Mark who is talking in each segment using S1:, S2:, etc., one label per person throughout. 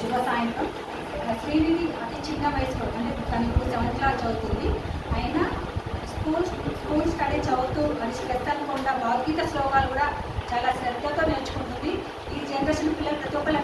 S1: శుభ సాయంత్రం శ్రీనిధి అతి చిన్న వయసులో అంటే తనకు సెవెంత్ క్లాస్ చదువుతుంది. ఆయన స్కూల్ స్కూల్ స్టడీ చదువుతూ అది శ్రద్ధ అనుకుండా భగవద్గీత శ్లోకాలు కూడా చాలా శ్రద్ధతో నేర్చుకుంటుంది. ఈ జనరేషన్ పిల్లలు ప్రతి ఒక్కరు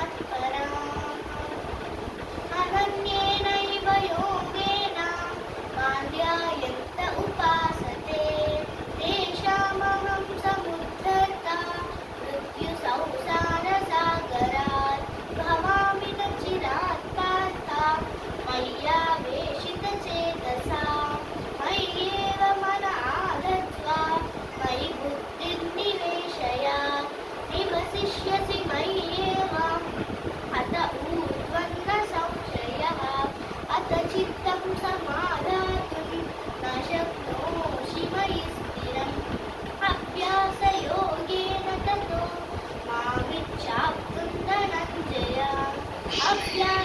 S2: watch, but Up, down.